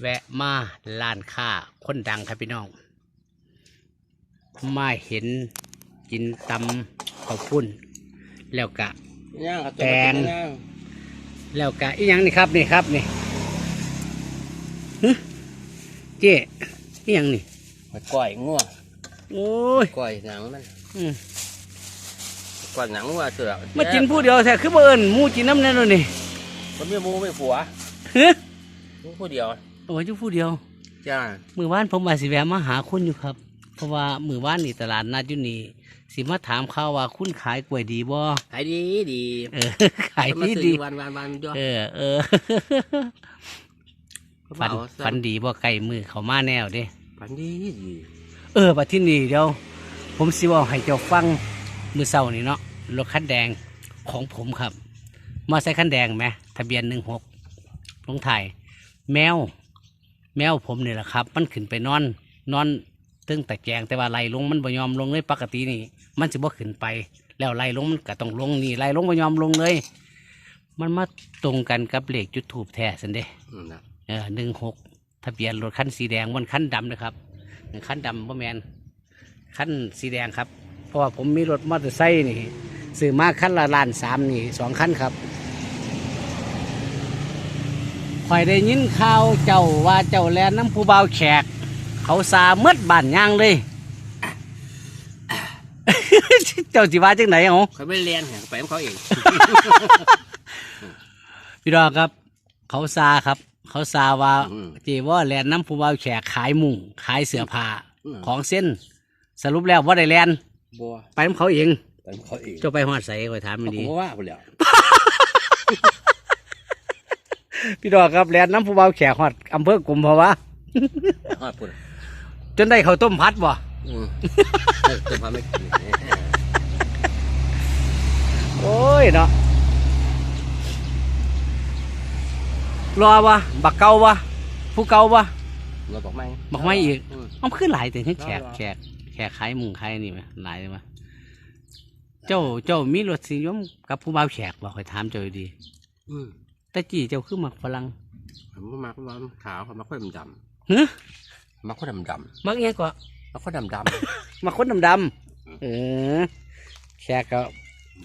แวะมาร้านค้าคนดังครับพี่น้อง มาเห็นกินตำข้าวปุ้น แล้วกะย่างครับแกงแล้วกะอีหยังนี่ครับนี่ครับนี่ฮึเจ๊อีหยังนี่มันก้อยงัวโอ้ยก้อยหนังมันอืมก้อยหนังงัวเสือมากินผู้เดียวแท้คือบ่เอิ้นหมูกินน้ำแน่นอนนี่มันไม่มูไม่ผัวฮึมูผู้เดียว โอ้ยอยู่ผู้เดียว จ้า มือว่านผมมาสิแวะมาหาคุณอยู่ครับ เพราะว่ามือว่านนี่ตลาดนัดอยู่นี่สิมาถามข่าวว่าคุณขายกล้วยดีบ่ขายดีดีเออ ขายมาดีซื้อดีวันวันวันจ้ะเออ เออฝันฝันดีบ่ไก่มือเขามาแนวเด้ฝันดีดีเออบัดที่นี่เดี๋ยว ผมสิเว่าให้เจ้าฟังมือเศร้านี่เนาะรถคันแดงของผมครับ มาใส่คันแดงไหมทะเบียนหนึ่งหกลงถ่ายแมว แมวผมนี่แหละครับ มันขึ้นไปนอน นอนตึงแต่แจงแต่ว่าไล่ลงมันบ่ยอมลงเลยปกตินี่ มันสิบ่ขึ้นไป แล้วไล่ลงมันก็ต้องลงนี่ไล่ลงบ่ยอมลงเลย มันมาตรงกันกับเลขจุดถูบแท้สันเด้อืมนะเออหนึ่งหกทะเบียนรถคันสีแดงมันคันดำนะครับคันดำบ่แมนคันสีแดงครับ เพราะว่าผมมีรถมอเตอร์ไซค์นี่ซื้อมาคันละล้านสามนี่สองคันครับ ข่อยได้ยินข่าวเจ้าว่าเจ้าแลนน้ำผู้เบาวแขก เขาสาเมดบ้านย่างเลย เจ้าสิว่าจังไหนอ๋อเขาไม่เรียนไปของเขาเอง พี่ดอกครับ เขาซาครับ เขาซาว่าอืม เจว่าแลนน้ำผู้เบาวแขกขายมุงขายเสื้อผ้าอืมของเส้น สรุปแล้วว่าได้แลนบัวไปน้ำเขาเอง ไปของเขาเองเจ้าไปหอดใส่คอยถามไม่ดีผมว่าไปแล้ว พี่ดอกครับแลนน้ำผู้เบาวแขกหอดอำเภอกุมภาวะฮอดปุ่นจนได้ข้าวต้มพัดบ่อืมเติมพาไม่กินโอ้ยเนาะรอวะบักเก่าวะผู้เก่าวะ เราบอกไม่บอกไม่อีกมเอาขึ้นหลายแต่ให้แขกรอรอ แขกแขกขายมุงขายนี่ไหมหลายไหมเจ้าเจ้ามีรสนิยมกับผู้บ่าวแขกบอกคอยถามเจ้าอยู่ดี อืม แต่จี้เจ้าคือมักฝรั่งผมก็มักว่ามันขาวผมมักคนดำเฮ้ยๆมักคนดำดำมักเงี้ยก็ๆมักคนดำดมักคนดำๆเออแขกก็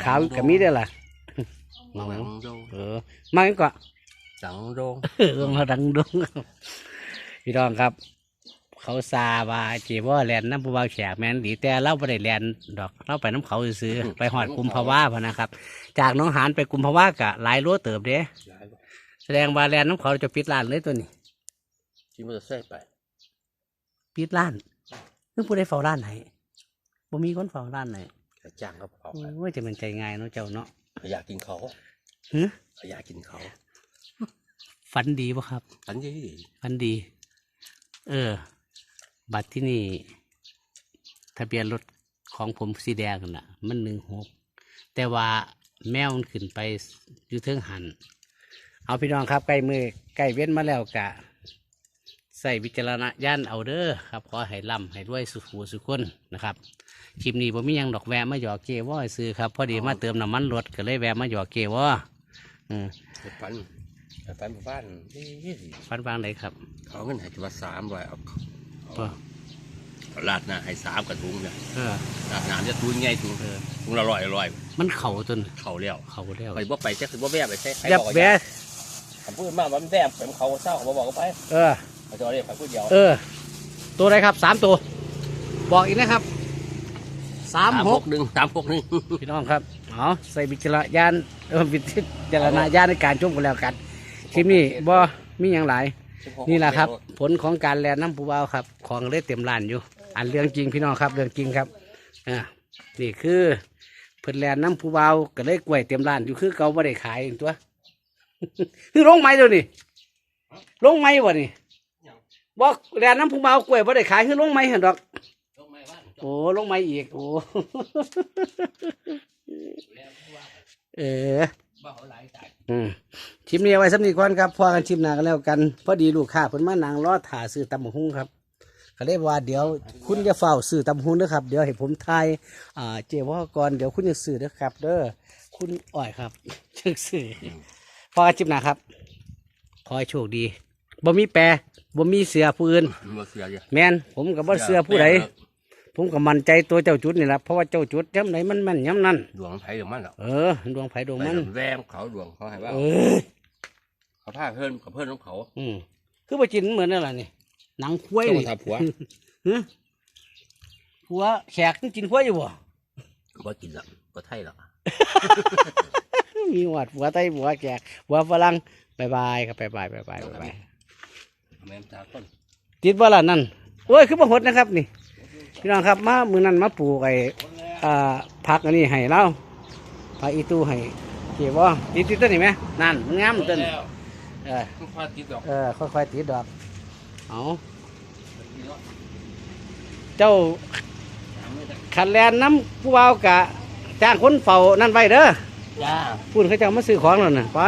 ขาวก็มีได้อล่ะำมักดังโดงเออมักเงี้ยก็ดังโดงเออมาดังดงพี่น้องครับ เขาซาว่าจีว่าแลนน้ำผู้บ่าวแขกแม่นดีแต่เราไม่ได้แลนดอกเราไปน้ำเขาซื้อๆไปหอดกุมภาวะพะนะครับ จากหน้องหานไปกุมภาวะกะหลายโลเติบเด้ย้ายไปแส ดงว่าแลนน้ำเขาจะปิดร้านเลยตัวนี้ขี่มอเตอร์ไซค์ไปปิดร้านนึกผู้ได้เฝ้าร้านไหนบ่มีคนเฝ้าร้านไหนจะจ้างเขาเผาไปโอ้ยจะเป็นใจง่ายเนาะเจ้าเนาะอยากกินเขาหึอยากกินเขาฝันดีป่ะครับอันนี้ฝันดี เออ บัตรที่นี่ ทะเบียนรถของผมสีแดงนั่นน่ะ มันหนึ่งหกแต่ว่าแมวมันขึ้นไปอยู่เทิงหัน เอาพี่น้องครับใกล้มือใกล้เว้นมาแล้วกะใส่วิจารณญาณเอาเด้อครับขอให้ร่ำให้ด้วยสุขหูสุขคนนะครับคลิปนี้ผมมีหยังดอกแวะมาหยอกเกว่าซื้อครับพอดีมาเติมน้ำมันรถก็เลยแวะมาหยอกเกว่าอืมไปปันไปปันหมู่บ้านนี่ฟันวางไหนครับ เขาเงินให้ตัวสามร้อยเอาเออเอาลาดหน้าให้สามกระทุงเนี่ยเออลาดหน้าจะทุนไงทุงเออทุงละร้อยร้อยมันเข่าจนเขาแล้วเข่าแล้วไปบ่ไปจะคือบ่แวะไปใช่ยับแวะ คำพูดมาว่ามันแวะเป็นเขาเศร้าเขาบอกเขาไปเออเขาจะเรียกเขาพูดเดียวเออ ตัวไหนครับสามตัว บอกอีกนะครับสามหกหนึ่งสามหกหนึ่งพี่น้องครับเอาใส่วิจารณญาณเออวิจารณญาณในการชมกันแล้วกันคลิปนี้บ่มีอย่างหลายนี่แหละครับ ผลของการแลนน้ำปูเบาครับ ของเล็เต็มร้านอยู่ อันเรื่องจริงพี่น้องครับเรื่องจริงครับอ่านี่คือเพิ่นแลนน้ำปูเบาก็เลยกล้วยเต็มร้านอยู่คือเขาไม่ได้ขายตัว คือลงไม้เดี๋ยวนี้ลงไม้วะนี่บอกแลนน้ำปูเบากล้วยไม่ได้ขายคือลงไม้เห็นดอกโอ้ลงไม้อีกโอ้เอออืมชิมนี้เอาไว้สำนีก่อนครับพอกันชิมหนากันแล้วกัน พอดีลูกค้าเพิ่นมานางรอถ่าซื้อตำบักหุ่งครับก็เลยว่าเดี๋ยวคุณจะเฝ้าซื้อตำบักหุ่งเด้อครับ เดี๋ยวให้ผมทายอ่าเจ้ว่าก่อนเดี๋ยวคุณจะซื้อเด้อครับ เด้อคุณอ้อยครับชึกซื้อ พอกันชิมหนาครับ ขอให้โชคดีบ่มีแปรบ่มีเสือผู้อื่นมันบ่เสียอยู่แม่นผมก็บ่เสือผู้ใดผมก็มั่นใจตัวเจ้าจุดนี่ล่ะเพราะว่าเจ้าจุดย้ำไหนมันแม่นย้ำนั้นดวงไผดวงมันหรอกเออดวงไผดวงมันแวมเขาดวงเขาให้ว่าเออเขาพาเพื่อนกับเพื่อนของเขา อืมคือบ่จินเหมือนนั่นล่ะนี่หนังควายต้องนี่ทับผัวฮะผัวแขกมันกินควายอยู่บ่บ่กินหรอกบ่ไทยหรอก มีหวัดผัวไทยผัวแขกผัวฝรั่งบายบายครับบายบายบายบายบายบายแม่นตาคนติดบ่ล่ะนั่นโอ้ยคือบ่หดนะครับนี่พี่น้องครับมามื้อนั้นมาปลูกไอ้อ่าผักอันนี้ให้เราผักอีตู้ให้เก็บบ่ติดติดตัวนี้ไหมนั่นมันงามตัวนี้เออมันพาติดดอกเออค่อยๆติดดอกเอาเจ้าขันแลนน้ำผู้เบาวกะจ้างคนเฝ้านั่นไว้เด้อ จ้าพูดเขาเจ้ามาซื้อของแล้วน่ะไป